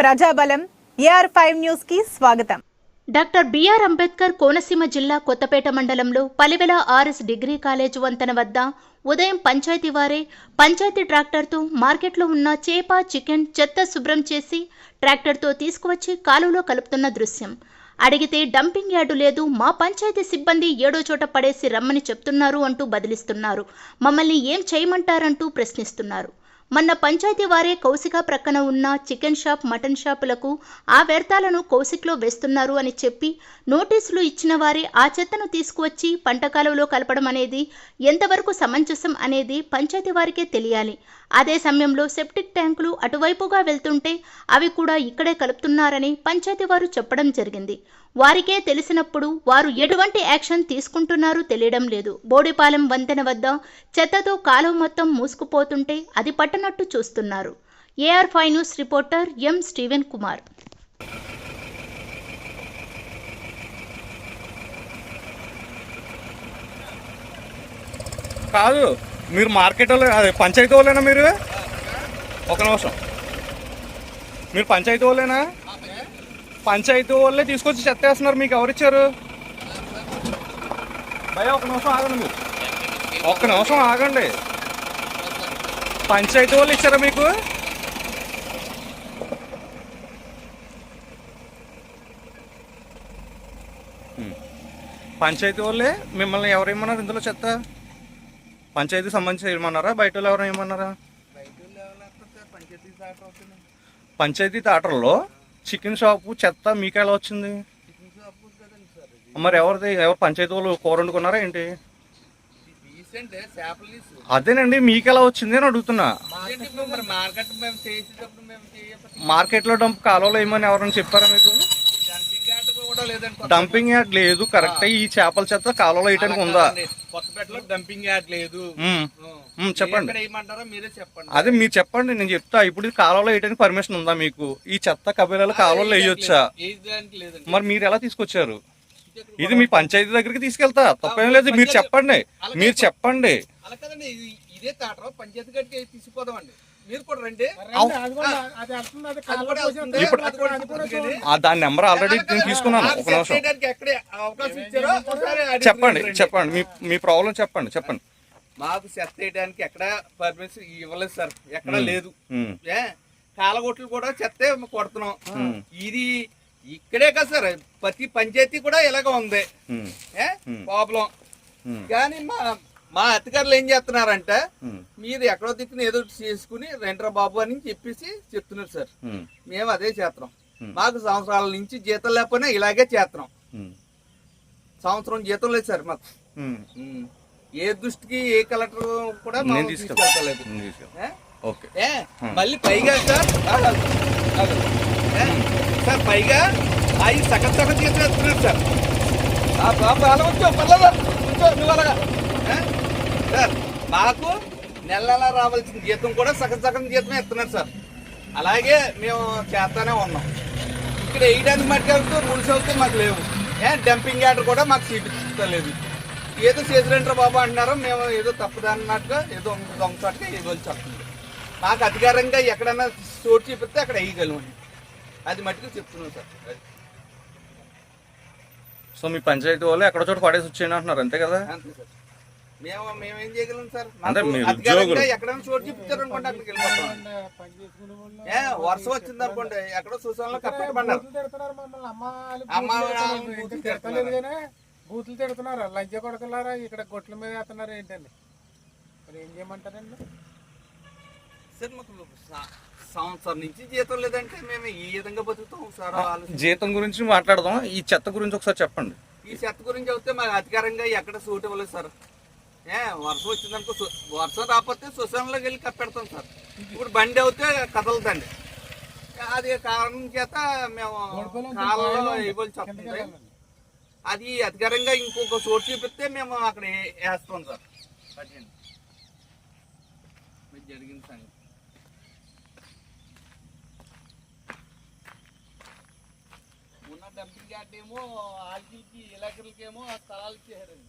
ప్రజాబలం AR five న్యూస్కి స్వాగతం. Doctor BR Ambedkar Konaseema జిల్లా కొత్తపేట మండలంలో పలివెల ఆర్ఎస్ డిగ్రీ కాలేజ్ వంతెన వద్ద ఉదయం పంచాయతీ వారే పంచాయతీ ట్రాక్టర్తో మార్కెట్లో ఉన్న చేప చికెన్ చెత్త శుభ్రం చేసి ట్రాక్టర్తో తీసుకువచ్చి కాలువలో కలుపుతున్న దృశ్యం. అడిగితే డంపింగ్ యార్డు లేదు మా పంచాయతీ సిబ్బంది ఏడో చోట పడేసి రమ్మని చెప్తున్నారు అంటూ బదిలిస్తున్నారు. మమ్మల్ని ఏం చేయమంటారంటూ ప్రశ్నిస్తున్నారు. మొన్న పంచాయతీ వారే కౌశిక ప్రక్కన ఉన్న చికెన్ షాప్ మటన్ షాపులకు ఆ వ్యర్థాలను కౌశిక్లో వేస్తున్నారు అని చెప్పి నోటీసులు ఇచ్చిన వారే ఆ చెత్తను తీసుకువచ్చి పంట కాలువలో కలపడం అనేది ఎంతవరకు సమంజసం అనేది పంచాయతీ వారికే తెలియాలి. అదే సమయంలో సెప్టిక్ ట్యాంకులు అటువైపుగా వెళ్తుంటే అవి కూడా ఇక్కడే కలుపుతున్నారని పంచాయతీ వారు చెప్పడం జరిగింది. వారికే తెలిసినప్పుడు వారు ఎటువంటి యాక్షన్ తీసుకుంటున్నారో తెలియడం లేదు. బోడిపాలెం వంతెన వద్ద చెత్తతో కాలువ మొత్తం మూసుకుపోతుంటే అది పట్టనట్టు చూస్తున్నారు. AR five news reporter M Steven Kumar. కాదు మీరు మార్కెట్ వాళ్ళు అదే పంచాయతీ వాళ్ళేనా మీరు? ఒక నిమిషం. మీరు పంచాయతీ వాళ్ళేనా? పంచాయతీ వాళ్ళే తీసుకొచ్చి చెత్త వేస్తున్నారు మీకు ఎవరిచ్చారు భయ ఒక నిమిషం ఆగండి మీరు. ఒక్క నిమిషం ఆగండి. పంచాయతీ వాళ్ళు ఇచ్చారా మీకు. పంచాయతీ వాళ్ళే మిమ్మల్ని ఎవరు ఏమన్నారు ఇందులో చెత్త? పంచాయతీ సంబంధించి ఏమన్నారా బయట వాళ్ళు ఎవరైనా ఏమన్నారా పంచాయతీ థియేటర్లో చికెన్ షాపు చెత్త మీకు ఎలా వచ్చింది? మరి ఎవరిది? ఎవరు పంచాయతీ వాళ్ళు కూర వండుకున్నారా ఏంటి? అదేనండి మీకు ఎలా వచ్చింది అని అడుగుతున్నా. మార్కెట్లో డంప్ కాలువలో ఏమని ఎవరైనా చెప్పారా మీకు? డంపింగ్ యార్డ్ యార్డ్ లేదు కరెక్ట్ ఈ చేపల చెత్త కాలువలో వేయటానికి ఉందా? కొత్తపేటలో డంపింగ్ యార్డ్ లేదు. చెప్పండి. అదే మీరు చెప్పండి నేను చెప్తా. ఇప్పుడు కాలువలో వేయడానికి పర్మిషన్ ఉందా మీకు? ఈ చెత్త కబీరాలు కాలువలో వేయొచ్చా? మరి మీరు ఎలా తీసుకొచ్చారు? ఇది మీ పంచాయతీ దగ్గరికి తీసుకెళ్తా. తప్పేం లేదు మీరు చెప్పండి. మీరు చెప్పండి. ఇది- తాటరా? పంచాయతీ తీసుకుపోదామండి. మీరు కూడా రండి. దాని నెంబర్ ఆల్రెడీ నేను తీసుకున్నాను. ఒక నిమిషం. చేయడానికి ఎక్కడే అవకాశం ఇచ్చారో ఒకసారి అడిగి చెప్పండి. చెప్పండి. మీ మీ ప్రాబ్లం చెప్పండి చెప్పండి. మాకు చెత్త వేయడానికి ఎక్కడ పర్మిషన్ ఇవ్వలేదు సార్. ఎక్కడ. లేదు. కాలగొట్లు కూడా చెత్తే కొడుతున్నాం. ఇది ఇక్కడే కదా సార్. ప్రతి పంచాయతీ కూడా ఇలాగ ఉంది. ప్రాబ్లం కానీ మా మా అధికారులు ఏం చేస్తున్నారంటే మీరు ఎక్కడో దిక్కున ఏదో చేసుకుని రెంట్రా బాబు అని చెప్పేసి చెప్తున్నారు సార్. మేము అదే చేస్తున్నాం ఉమ్. మాకు సంవత్సరాల నుంచి జీతం లేకపోయినా ఇలాగే చేస్తున్నాం ఉమ్, సంవత్సరం జీతం లేదు సార్ మాకు. ఏ దృష్టికి ఏ కలెక్టర్ కూడా తీసుకెళ్తలేదు. ఏ? మళ్ళీ పైగా సార్? సార్ పైగా అవి సగం సగం చేసి వేస్తున్నారు సార్. ఆ బాబు అలా వచ్చావు పర్లేదు. నువ్వు అలాగా? సార్ మాకు నెల నెల రావాల్సిన జీతం కూడా సగం సగం జీతం ఇస్తున్నారు సార్. అలాగే మేము చేస్తానే ఉన్నాం. ఇక్కడ వేయడానికి మట్టి అవుతూ రూల్స్ అవుతూ మాకు లేవు. ఏ డంపింగ్ యార్డ్ కూడా మాకు చూపించలేదు ఏదో చేసిరంటారు బాబు అంటున్నారు మేము ఏదో తప్పుదన్నట్టుగా ఏదో దొంగచాటుగా ఏదో చెప్తుంది. మాకు అధికారంగా ఎక్కడైనా చోటు చూపిస్తే అక్కడ వేయగలం. అది మట్టుకు చెప్తున్నాం సార్. సో మీ పంచాయతీ వాళ్ళు ఎక్కడో చోట పడేసి వచ్చేయండి అంటున్నారు అంతే కదా? అంతే సార్. మేము మేము చేయగలం సార్? అంటే ఉద్యోగులు. ఎక్కడైనా చోటు అనుకోండి అక్కడికి వెళ్ళిపోతాం. ఏ వర్షం వచ్చింది అనుకోండి. ఎక్కడో కప్పెట్టమన్నారు అమ్మ బూతులు తిడుతున్నారు. లంచ కొడుకులారా ఇక్కడ గొట్ల మీద వేస్తున్నారు ఏంటండి? మరి ఏం చేయమంటారండి? సార్ మాకు స- సంవత్సరం నుంచి జీతం లేదంటే మేము ఈ విధంగా బతుకుతాం సార్ జీతం గురించి మాట్లాడదాం ఈ చెత్త గురించి ఒకసారి చెప్పండి. ఈ చెత్త గురించి అయితే మాకు అధికారంగా ఎక్కడ సూట్ ఇవ్వలేదు సార్. వర్షం వచ్చిందనుకో సు- వర్షం రాకపోతే శ్మశానంలోకి వెళ్ళి కప్పెడతాం సార్ ఇప్పుడు బండి అవుతే కదలదండి అది కారణం చేత మేము కాలంలో ఇవ్వాల్సి వస్తుంది అది అధికారంగా ఇంకొక చోటు చూపిస్తే మేము అక్కడ వే- వేస్తాం సార్ అదండి. ఇది జరిగింది సంగతి ఉన్న డంపింగ్ యార్డ్ ఏమో ఆల్కీలకి ఇలాకలకి ఏమో స్థలాలు ఇచ్చేసారండి